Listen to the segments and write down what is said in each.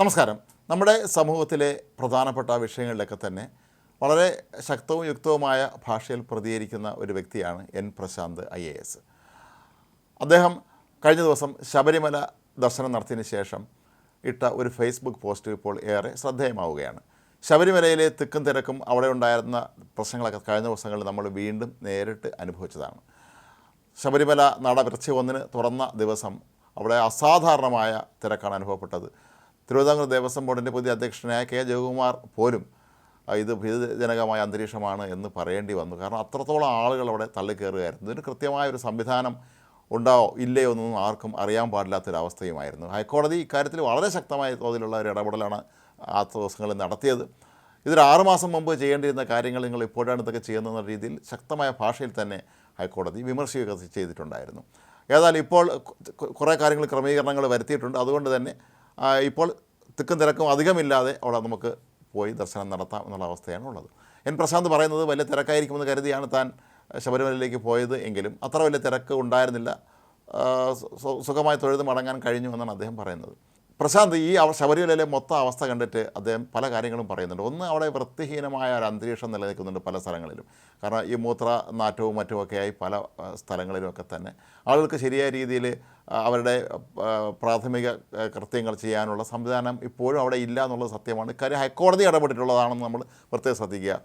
നമസ്കാരം. നമ്മുടെ സമൂഹത്തിലെ പ്രധാനപ്പെട്ട വിഷയങ്ങളിലൊക്കെ തന്നെ വളരെ ശക്തവും യുക്തവുമായ ഭാഷയിൽ പ്രതികരിക്കുന്ന ഒരു വ്യക്തിയാണ് N Prashanth I A S. അദ്ദേഹം കഴിഞ്ഞ ദിവസം ശബരിമല ദർശനം നടത്തിയതിന് ശേഷം ഇട്ട ഒരു ഫേസ്ബുക്ക് പോസ്റ്റ് ഇപ്പോൾ ഏറെ ശ്രദ്ധേയമാവുകയാണ്. ശബരിമലയിലെ തിക്കും തിരക്കും അവിടെ ഉണ്ടായിരുന്ന പ്രശ്നങ്ങളൊക്കെ കഴിഞ്ഞ ദിവസങ്ങളിൽ നമ്മൾ വീണ്ടും നേരിട്ട് അനുഭവിച്ചതാണ്. ശബരിമല നട വൃശ്ചി ഒന്നിന് തുറന്ന ദിവസം അവിടെ അസാധാരണമായ തിരക്കാണ് അനുഭവപ്പെട്ടത്. തിരുവിതാംകൂർ ദേവസ്വം ബോർഡിന്റെ പുതിയ അധ്യക്ഷനായ കെ ജയകുമാർ പോലും ഇത് ഭീതിജനകമായ അന്തരീക്ഷമാണ് എന്ന് പറയേണ്ടി വന്നു. കാരണം അത്രത്തോളം ആളുകൾ അവിടെ തള്ളിക്കയറുകയായിരുന്നു ഇതിന് കൃത്യമായ ഒരു സംവിധാനം ഉണ്ടാവോ ഇല്ലയോ എന്നൊന്നും ആർക്കും അറിയാൻ പാടില്ലാത്തൊരവസ്ഥയുമായിരുന്നു. ഹൈക്കോടതി ഇക്കാര്യത്തിൽ വളരെ ശക്തമായ തോതിലുള്ള ഒരു ഇടപെടലാണ് ആ ദിവസങ്ങളിൽ നടത്തിയത്. ഇതൊരു ആറുമാസം മുമ്പ് ചെയ്യേണ്ടിയിരുന്ന കാര്യങ്ങൾ നിങ്ങൾ ഇപ്പോഴാണ് ഇതൊക്കെ ചെയ്യുന്നതെന്ന രീതിയിൽ ശക്തമായ ഭാഷയിൽ തന്നെ ഹൈക്കോടതി വിമർശിക്കുകയൊക്കെ ചെയ്തിട്ടുണ്ടായിരുന്നു. ഏതായാലും ഇപ്പോൾ കുറേ കാര്യങ്ങൾ ക്രമീകരണങ്ങൾ വരുത്തിയിട്ടുണ്ട്. അതുകൊണ്ട് തന്നെ ഇപ്പോൾ തിക്കും തിരക്കും അധികമില്ലാതെ അവിടെ നമുക്ക് പോയി ദർശനം നടത്താം എന്നുള്ള അവസ്ഥയാണ് ഉള്ളത് എൻ പ്രശാന്ത് പറയുന്നത് വലിയ തിരക്കായിരിക്കുമെന്ന് കരുതിയാണ് താൻ ശബരിമലയിലേക്ക് പോയത് എങ്കിലും അത്ര വലിയ തിരക്ക് ഉണ്ടായിരുന്നില്ല. സുഖമായി തൊഴുത് മടങ്ങാൻ കഴിഞ്ഞു എന്നാണ് അദ്ദേഹം പറയുന്നത്. പ്രശാന്ത് ഈ ശബരിമലയിലെ മൊത്തം അവസ്ഥ കണ്ടിട്ട് അദ്ദേഹം പല കാര്യങ്ങളും പറയുന്നുണ്ട്. ഒന്ന് അവിടെ വൃത്തിഹീനമായ ഒരു അന്തരീക്ഷം നിലനിൽക്കുന്നുണ്ട് പല സ്ഥലങ്ങളിലും. കാരണം ഈ മൂത്ര നാറ്റവും മറ്റുമൊക്കെയായി പല സ്ഥലങ്ങളിലുമൊക്കെ തന്നെ. ആളുകൾക്ക് ശരിയായ രീതിയിൽ അവരുടെ പ്രാഥമിക കൃത്യങ്ങൾ ചെയ്യാനുള്ള സംവിധാനം ഇപ്പോഴും അവിടെ ഇല്ല എന്നുള്ളത് സത്യമാണ്. ഇക്കാര്യം ഹൈക്കോടതി ഇടപെട്ടിട്ടുള്ളതാണെന്ന് നമ്മൾ പ്രത്യേകം ശ്രദ്ധിക്കുക.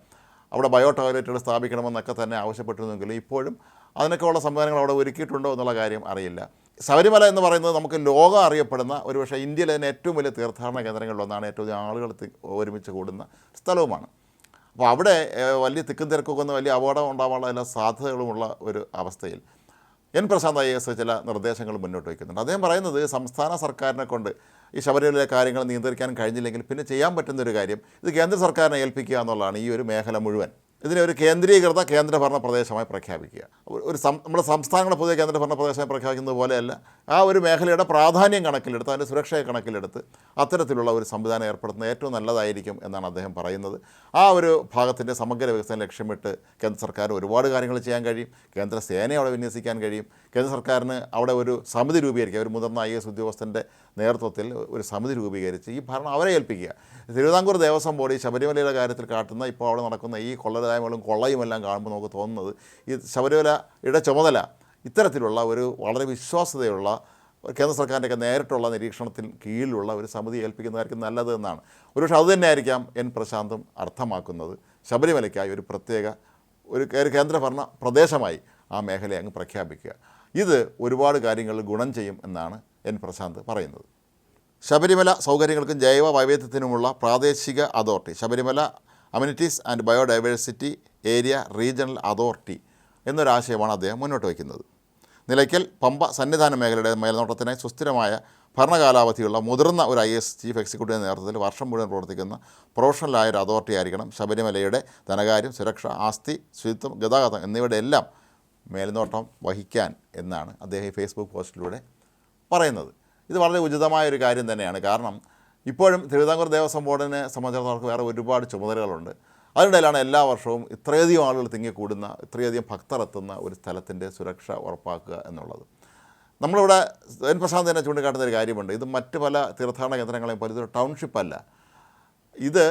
അവിടെ ബയോ ടോയ്ലറ്റുകൾ സ്ഥാപിക്കണമെന്നൊക്കെ തന്നെ ആവശ്യപ്പെട്ടിരുന്നെങ്കിലും ഇപ്പോഴും അതിനൊക്കെയുള്ള സംവിധാനങ്ങൾ അവിടെ ഒരുക്കിയിട്ടുണ്ടോ എന്നുള്ള കാര്യം അറിയില്ല. ശബരിമല എന്ന് പറയുന്നത് നമുക്ക് ലോകം അറിയപ്പെടുന്ന ഒരുപക്ഷെ ഇന്ത്യയിലെ തന്നെ ഏറ്റവും വലിയ തീർത്ഥാടന കേന്ദ്രങ്ങളിലൊന്നാണ് ഏറ്റവും അധികം ആളുകൾ ഒരുമിച്ച് കൂടുന്ന സ്ഥലവുമാണ്. അപ്പോൾ അവിടെ വലിയ തിക്കും തിരക്കൊക്കെ ഒന്ന് വലിയ അപകടം ഉണ്ടാവാനുള്ള എല്ലാ സാധ്യതകളുമുള്ള ഒരു അവസ്ഥയിൽ എൻ പ്രശാന്ത് ഐ എസ് ചില നിർദ്ദേശങ്ങൾ മുന്നോട്ട് വയ്ക്കുന്നുണ്ട്. അദ്ദേഹം പറയുന്നത് സംസ്ഥാന സർക്കാരിനെ കൊണ്ട് ഈ ശബരിമലയിലെ കാര്യങ്ങൾ നിയന്ത്രിക്കാൻ കഴിഞ്ഞില്ലെങ്കിൽ പിന്നെ ചെയ്യാൻ പറ്റുന്നൊരു കാര്യം ഇത് കേന്ദ്ര സർക്കാരിനെ ഏൽപ്പിക്കുക എന്നുള്ളതാണ് ഈ ഒരു മേഖല മുഴുവൻ. ഇതിനെ ഒരു കേന്ദ്രീകൃത കേന്ദ്രഭരണ പ്രദേശമായി പ്രഖ്യാപിക്കുക. ഒരു- നമ്മുടെ സംസ്ഥാനങ്ങളെ പുതിയ കേന്ദ്രഭരണ പ്രദേശമായി പ്രഖ്യാപിക്കുന്നത് പോലെയല്ല. ആ ഒരു മേഖലയുടെ പ്രാധാന്യം കണക്കിലെടുത്ത് അതിന്റെ സുരക്ഷയെ കണക്കിലെടുത്ത് അത്തരത്തിലുള്ള ഒരു സംവിധാനം ഏർപ്പെടുത്തുന്നത് ഏറ്റവും നല്ലതായിരിക്കും എന്നാണ് അദ്ദേഹം പറയുന്നത്. ആ ഒരു ഭാഗത്തിന്റെ സമഗ്ര വികസനം ലക്ഷ്യമിട്ട് കേന്ദ്ര സർക്കാർ ഒരുപാട് കാര്യങ്ങൾ ചെയ്യാൻ കഴിയും. കേന്ദ്ര സേനയെ അവിടെ വിന്യസിക്കാൻ കഴിയും. കേന്ദ്ര സർക്കാരിന് അവിടെ ഒരു സമിതി രൂപീകരിക്കുക. ഒരു മുതിർന്ന ഐ എസ് ഉദ്യോഗസ്ഥന്റെ നേതൃത്വത്തിൽ ഒരു സമിതി രൂപീകരിച്ച് ഈ ഭരണം അവരെ ഏൽപ്പിക്കുക. തിരുവിതാംകൂർ ദേവസ്വം ബോർഡ് ഈ ശബരിമലയുടെ കാര്യത്തിൽ കാട്ടുന്ന ഇപ്പോൾ അവിടെ നടക്കുന്ന ഈ കൊള്ളരായ്മകളും കൊള്ളയുമെല്ലാം കാണുമ്പോൾ നമുക്ക് തോന്നുന്നത് ഈ ശബരിമലയുടെ ചുമതല ഇത്തരത്തിലുള്ള ഒരു വളരെ വിശ്വാസ്യതയുള്ള കേന്ദ്ര സർക്കാരിന്റെയൊക്കെ നേരിട്ടുള്ള നിരീക്ഷണത്തിൽ കീഴിലുള്ള ഒരു സമിതി ഏൽപ്പിക്കുന്നതായിരിക്കും നല്ലത് എന്നാണ്. ഒരുപക്ഷെ അതുതന്നെയായിരിക്കാം എൻ പ്രശാന്തും അർത്ഥമാക്കുന്നത്. ശബരിമലയ്ക്കായി ഒരു പ്രത്യേക ഒരു കേന്ദ്രഭരണ പ്രദേശമായി ആ മേഖലയെ അങ്ങ് പ്രഖ്യാപിക്കുക. ഇത് ഒരുപാട് കാര്യങ്ങൾ ഗുണം ചെയ്യും എന്നാണ് എൻ പ്രശാന്ത് പറയുന്നത്. ശബരിമല സൗകര്യങ്ങൾക്കും ജൈവ വൈവിധ്യത്തിനുമുള്ള പ്രാദേശിക authority Sabarimala amenities and biodiversity area regional authority എന്നൊരാശയമാണ് അദ്ദേഹം മുന്നോട്ട് വയ്ക്കുന്നത്. നിലയ്ക്കൽ പമ്പ സന്നിധാന മേഖലയുടെ മേൽനോട്ടത്തിനായി സുസ്ഥിരമായ ഭരണകാലാവധിയുള്ള മുതിർന്ന ഒരു ഐ എസ് ചീഫ് എക്സിക്യൂട്ടീവ് നേതൃത്വത്തിൽ വർഷം മുഴുവൻ പ്രവർത്തിക്കുന്ന പ്രൊഫഷണലായ ഒരു അതോറിറ്റി ആയിരിക്കണം. ശബരിമലയുടെ ധനകാര്യം സുരക്ഷ ആസ്തി ശുചിത്വം ഗതാഗതം എന്നിവയുടെ എല്ലാം മേൽനോട്ടം വഹിക്കാൻ എന്നാണ് അദ്ദേഹം ഈ ഫേസ്ബുക്ക് പോസ്റ്റിലൂടെ പറയുന്നത്. ഇത് വളരെ ഉചിതമായ ഒരു കാര്യം തന്നെയാണ്. കാരണം ഇപ്പോഴും തിരുവിതാംകൂർ ദേവസ്വം ബോർഡിനെ സംബന്ധിച്ചിടത്തോളം വേറെ ഒരുപാട് ചുമതലകളുണ്ട്. അതിനിടയിലാണ് എല്ലാ വർഷവും ഇത്രയധികം ആളുകൾ തിങ്ങിക്കൂടുന്ന ഇത്രയധികം ഭക്തർ എത്തുന്ന ഒരു സ്ഥലത്തിന്റെ സുരക്ഷ ഉറപ്പാക്കുക എന്നുള്ളത്. നമ്മളിവിടെ എൻ പ്രശാന്ത് തന്നെ ചൂണ്ടിക്കാട്ടുന്ന ഒരു കാര്യമുണ്ട്. ഇത് മറ്റ് പല തീർത്ഥാടന കേന്ദ്രങ്ങളെയും പോലെ ഇതൊരു ടൗൺഷിപ്പല്ല ഇത്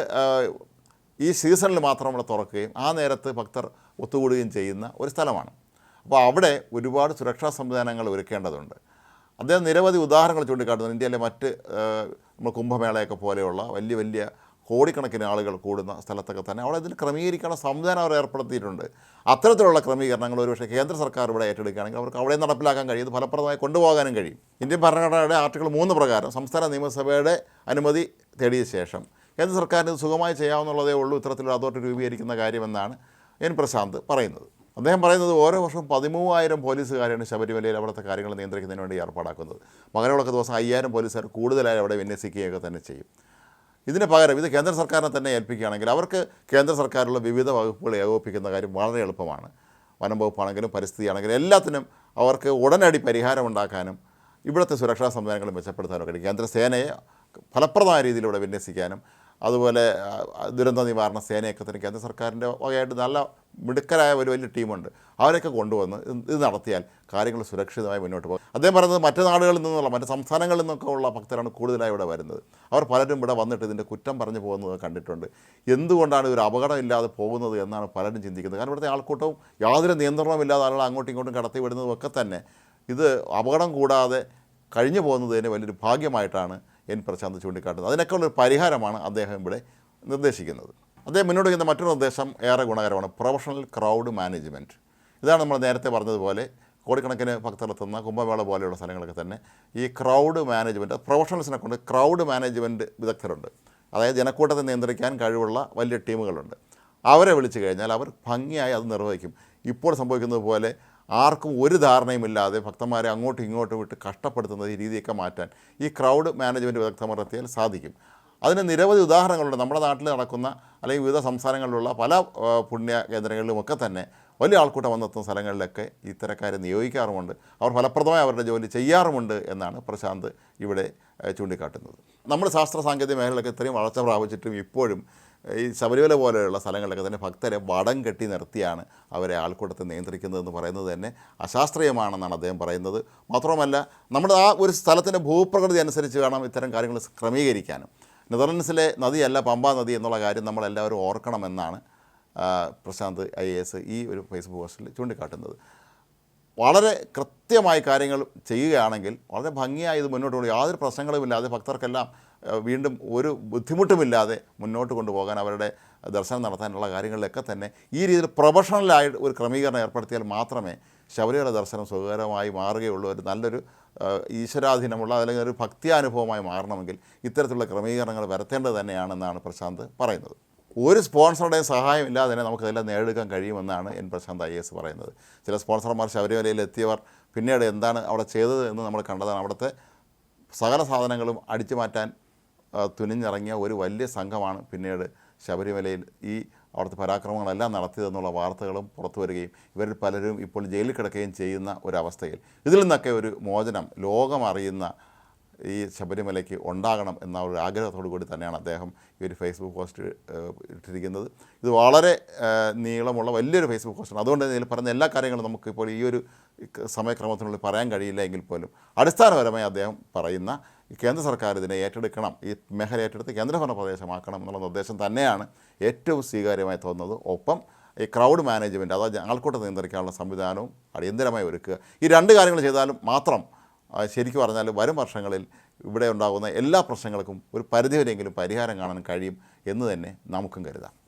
ഈ സീസണിൽ മാത്രം ഇവിടെ തുറക്കുകയും ആ നേരത്ത് ഭക്തർ ഒത്തുകൂടുകയും ചെയ്യുന്ന ഒരു സ്ഥലമാണ്. അപ്പോൾ അവിടെ ഒരുപാട് സുരക്ഷാ സംവിധാനങ്ങൾ ഒരുക്കേണ്ടതുണ്ട്. അദ്ദേഹം നിരവധി ഉദാഹരണങ്ങൾ ചൂണ്ടിക്കാട്ടുന്നു ഇന്ത്യയിലെ മറ്റ് നമ്മൾ കുംഭമേളയൊക്കെ പോലെയുള്ള വലിയ വലിയ കോടിക്കണക്കിന് ആളുകൾ കൂടുന്ന സ്ഥലത്തൊക്കെ തന്നെ അവിടെ ഇതിന് ക്രമീകരിക്കാനുള്ള സംവിധാനം അവർ ഏർപ്പെടുത്തിയിട്ടുണ്ട്. അത്തരത്തിലുള്ള ക്രമീകരണങ്ങൾ ഒരുപക്ഷെ കേന്ദ്ര സർക്കാർ ഇവിടെ ഏറ്റെടുക്കുകയാണെങ്കിൽ അവർക്ക് അവിടെ നടപ്പിലാക്കാൻ കഴിയും. ഇത് ഫലപ്രദമായി കൊണ്ടുപോകാനും കഴിയും. ഇന്ത്യൻ ഭരണഘടനയുടെ ആർട്ടിക്കിൾ മൂന്ന് പ്രകാരം സംസ്ഥാന നിയമസഭയുടെ അനുമതി തേടിയ ശേഷം കേന്ദ്ര സർക്കാരിന് സുഖമായി ചെയ്യാവുന്നുള്ളതേ ഉള്ളൂ. ഇത്തരത്തിലൊരു അതോറിറ്റി രൂപീകരിക്കുന്ന കാര്യമെന്നാണ് എൻ പ്രശാന്ത് പറയുന്നത്. അദ്ദേഹം പറയുന്നത് ഓരോ വർഷവും പതിമൂവായിരം പോലീസുകാരാണ് ശബരിമലയിൽ അവിടുത്തെ കാര്യങ്ങൾ നിയന്ത്രിക്കുന്നതിന് വേണ്ടി ഏർപ്പാടാക്കുന്നത്. മകരവിളക്ക് ദിവസം അയ്യായിരം പോലീസുകാർ കൂടുതലായി അവിടെ വിന്യസിക്കുകയൊക്കെ തന്നെ ചെയ്യും. ഇതിന് പകരം ഇത് കേന്ദ്ര സർക്കാരിനെ തന്നെ ഏൽപ്പിക്കുകയാണെങ്കിൽ അവർക്ക് കേന്ദ്ര സർക്കാരിലുള്ള വിവിധ വകുപ്പുകൾ ഏകോപിപ്പിക്കുന്ന കാര്യം വളരെ എളുപ്പമാണ്. വനം വകുപ്പാണെങ്കിലും പരിസ്ഥിതി ആണെങ്കിലും എല്ലാത്തിനും അവർക്ക് ഉടനടി പരിഹാരം ഉണ്ടാക്കാനും ഇവിടുത്തെ സുരക്ഷാ സംവിധാനങ്ങൾ മെച്ചപ്പെടുത്താനും കഴിയും. കേന്ദ്ര സേനയെ ഫലപ്രദമായ രീതിയിലൂടെ വിന്യസിക്കാനും അതുപോലെ ദുരന്ത നിവാരണ സേനയൊക്കെ തന്നെ കേന്ദ്ര സർക്കാരിന്റെ വകയായിട്ട് നല്ല മിടുക്കരായ ഒരു വലിയ ടീമുണ്ട്. അവരൊക്കെ കൊണ്ടുവന്ന് ഇത് നടത്തിയാൽ കാര്യങ്ങൾ സുരക്ഷിതമായി മുന്നോട്ട് പോകും. അദ്ദേഹം പറയുന്നത് മറ്റു നാടുകളിൽ നിന്നുള്ള മറ്റ് സംസ്ഥാനങ്ങളിൽ നിന്നൊക്കെ ഉള്ള ഭക്തരാണ് കൂടുതലായി ഇവിടെ വരുന്നത്. അവർ പലരും ഇവിടെ വന്നിട്ട് ഇതിന്റെ കുറ്റം പറഞ്ഞു പോകുന്നത് കണ്ടിട്ടുണ്ട്. എന്തുകൊണ്ടാണ് ഒരു അപകടമില്ലാതെ പോകുന്നത് എന്നാണ് പലരും ചിന്തിക്കുന്നത്. കാരണം ഇവിടുത്തെ ആൾക്കൂട്ടവും യാതൊരു നിയന്ത്രണമില്ലാതെ ആളുകൾ അങ്ങോട്ടും ഇങ്ങോട്ടും കടത്തി വിടുന്നതും ഒക്കെ തന്നെ ഇത് അപകടം കൂടാതെ കഴിഞ്ഞു പോകുന്നത് തന്നെ വലിയൊരു ഭാഗ്യമായിട്ടാണ് എൻ പ്രശാന്ത് ചൂണ്ടിക്കാട്ടുന്നത്. അതിനൊക്കെ ഉള്ളൊരു പരിഹാരമാണ് അദ്ദേഹം ഇവിടെ നിർദ്ദേശിക്കുന്നത്. അദ്ദേഹം മുന്നോട്ട് ചെയ്യുന്ന മറ്റൊരു നിർദ്ദേശം ഏറെ ഗുണകരമാണ്. പ്രൊഫഷണൽ ക്രൗഡ് മാനേജ്മെന്റ് ഇതാണ് നമ്മൾ നേരത്തെ പറഞ്ഞതുപോലെ കോടിക്കണക്കിന് ഭക്തരെത്തുന്ന കുംഭമേള പോലെയുള്ള സ്ഥലങ്ങളൊക്കെ തന്നെ ഈ ക്രൗഡ് മാനേജ്മെന്റ് പ്രൊഫഷണൽസിനെ കൊണ്ട് ക്രൗഡ് മാനേജ്മെന്റ് വിദഗ്ധരുണ്ട്. അതായത് ജനക്കൂട്ടത്തെ നിയന്ത്രിക്കാൻ കഴിവുള്ള വലിയ ടീമുകളുണ്ട്. അവരെ വിളിച്ചു കഴിഞ്ഞാൽ അവർ ഭംഗിയായി അത് നിർവഹിക്കും. ഇപ്പോൾ സംഭവിക്കുന്നത് പോലെ ആർക്കും ഒരു ധാരണയുമില്ലാതെ ഭക്തന്മാരെ അങ്ങോട്ടും ഇങ്ങോട്ടും വിട്ട് കഷ്ടപ്പെടുത്തുന്ന ഈ രീതിയൊക്കെ മാറ്റാൻ ഈ ക്രൗഡ് മാനേജ്മെന്റ് വിദഗ്ധന്മാർ നടത്തിയാൽ സാധിക്കും. അതിന് നിരവധി ഉദാഹരണങ്ങളുണ്ട്. നമ്മുടെ നാട്ടിൽ നടക്കുന്ന അല്ലെങ്കിൽ വിവിധ സംസ്ഥാനങ്ങളിലുള്ള പല പുണ്യ കേന്ദ്രങ്ങളിലുമൊക്കെ തന്നെ വലിയ ആൾക്കൂട്ടം വന്നെത്തുന്ന സ്ഥലങ്ങളിലൊക്കെ ഇത്തരക്കാരെ നിയോഗിക്കാറുമുണ്ട്. അവർ ഫലപ്രദമായി അവരുടെ ജോലി ചെയ്യാറുമുണ്ട് എന്നാണ് പ്രശാന്ത് ഇവിടെ ചൂണ്ടിക്കാട്ടുന്നത്. നമ്മുടെ ശാസ്ത്ര സാങ്കേതിക മേഖലയിലൊക്കെ ഇത്രയും വളർച്ച പ്രാപിച്ചിട്ടും ഇപ്പോഴും ഈ ശബരിമല പോലെയുള്ള സ്ഥലങ്ങളിലൊക്കെ തന്നെ ഭക്തരെ വടം കെട്ടി നിർത്തിയാണ് അവരെ ആൾക്കൂട്ടത്തെ നിയന്ത്രിക്കുന്നതെന്ന് പറയുന്നത് തന്നെ അശാസ്ത്രീയമാണെന്നാണ് അദ്ദേഹം പറയുന്നത്. മാത്രമല്ല നമ്മുടെ ആ ഒരു സ്ഥലത്തിന്റെ ഭൂപ്രകൃതി അനുസരിച്ച് വേണം ഇത്തരം കാര്യങ്ങൾ ക്രമീകരിക്കാനും. നെതർലൻഡ്സിലെ നദിയല്ല പമ്പ നദി എന്നുള്ള കാര്യം നമ്മളെല്ലാവരും ഓർക്കണമെന്നാണ് പ്രശാന്ത് ഐ എസ് ഈ ഒരു ഫേസ്ബുക്ക് പോസ്റ്റിൽ ചൂണ്ടിക്കാട്ടുന്നത്. വളരെ കൃത്യമായി കാര്യങ്ങൾ ചെയ്യുകയാണെങ്കിൽ വളരെ ഭംഗിയായി ഇത് മുന്നോട്ട് കൊണ്ട് യാതൊരു പ്രശ്നങ്ങളുമില്ലാതെ ഭക്തർക്കെല്ലാം വീണ്ടും ഒരു ബുദ്ധിമുട്ടുമില്ലാതെ മുന്നോട്ട് കൊണ്ടുപോകാൻ അവരുടെ ദർശനം നടത്താനുള്ള കാര്യങ്ങളിലൊക്കെ തന്നെ ഈ രീതിയിൽ പ്രൊഫഷണലായിട്ട് ഒരു ക്രമീകരണം ഏർപ്പെടുത്തിയാൽ മാത്രമേ ശബരിമല ദർശനം സുഖകരമായി മാറുകയുള്ളൂ. ഒരു നല്ലൊരു ഈശ്വരാധീനമുള്ള അല്ലെങ്കിൽ ഒരു ഭക്തിയാനുഭവമായി മാറണമെങ്കിൽ ഇത്തരത്തിലുള്ള ക്രമീകരണങ്ങൾ വരുത്തേണ്ടത് തന്നെയാണെന്നാണ് പ്രശാന്ത് പറയുന്നത്. ഒരു സ്പോൺസറുടെയും സഹായം ഇല്ലാതെ തന്നെ നമുക്കതെല്ലാം നേടിയെടുക്കാൻ കഴിയുമെന്നാണ് എൻ പ്രശാന്ത് ഐ എസ് പറയുന്നത്. ചില സ്പോൺസർമാർ ശബരിമലയിൽ എത്തിയവർ പിന്നീട് എന്താണ് അവിടെ ചെയ്തത് എന്ന് നമ്മൾ കണ്ടതാണ്. അവിടുത്തെ സകല സാധനങ്ങളും അടിച്ചു മാറ്റാൻ തുനിഞ്ഞിറങ്ങിയ ഒരു വലിയ സംഘമാണ് പിന്നീട് ശബരിമലയിൽ ഈ അവിടുത്തെ പരാക്രമങ്ങളെല്ലാം നടത്തിയതെന്നുള്ള വാർത്തകളും പുറത്തു വരികയും ഇവരിൽ പലരും ഇപ്പോൾ ജയിലിൽ കിടക്കുകയും ചെയ്യുന്ന ഒരവസ്ഥയിൽ ഇതിൽ നിന്നൊക്കെ ഒരു മോചനം ലോകം അറിയുന്ന ഈ ശബരിമലയ്ക്ക് ഉണ്ടാകണം എന്ന ഒരു ആഗ്രഹത്തോടു കൂടി തന്നെയാണ് അദ്ദേഹം ഈ ഒരു ഫേസ്ബുക്ക് പോസ്റ്റ് ഇട്ടിരിക്കുന്നത്. ഇത് വളരെ നീളമുള്ള വലിയൊരു ഫേസ്ബുക്ക് പോസ്റ്റാണ് അതുകൊണ്ട് ഇതിൽ പറഞ്ഞ എല്ലാ കാര്യങ്ങളും നമുക്കിപ്പോൾ ഈ ഒരു സമയക്രമത്തിനുള്ളിൽ പറയാൻ കഴിയില്ല എങ്കിൽ പോലും അടിസ്ഥാനപരമായി അദ്ദേഹം പറയുന്ന കേന്ദ്ര സർക്കാർ ഇതിനെ ഏറ്റെടുക്കണം ഈ മേഖല ഏറ്റെടുത്ത് കേന്ദ്രഭരണ പ്രദേശമാക്കണം എന്നുള്ള നിർദ്ദേശം തന്നെയാണ് ഏറ്റവും സ്വീകാര്യമായി തോന്നുന്നത്. ഒപ്പം ഈ ക്രൗഡ് മാനേജ്മെന്റ് അതായത് ആൾക്കൂട്ടം നിയന്ത്രിക്കാനുള്ള സംവിധാനവും അടിയന്തരമായി ഒരുക്കുക. ഈ രണ്ട് കാര്യങ്ങൾ ചെയ്താലും മാത്രം ശരിക്കും പറഞ്ഞാൽ വരും വർഷങ്ങളിൽ ഇവിടെ ഉണ്ടാകുന്ന എല്ലാ പ്രശ്നങ്ങൾക്കും ഒരു പരിധിവരെയെങ്കിലും പരിഹാരം കാണാൻ കഴിയും എന്ന് തന്നെ നമുക്കും കരുതാം.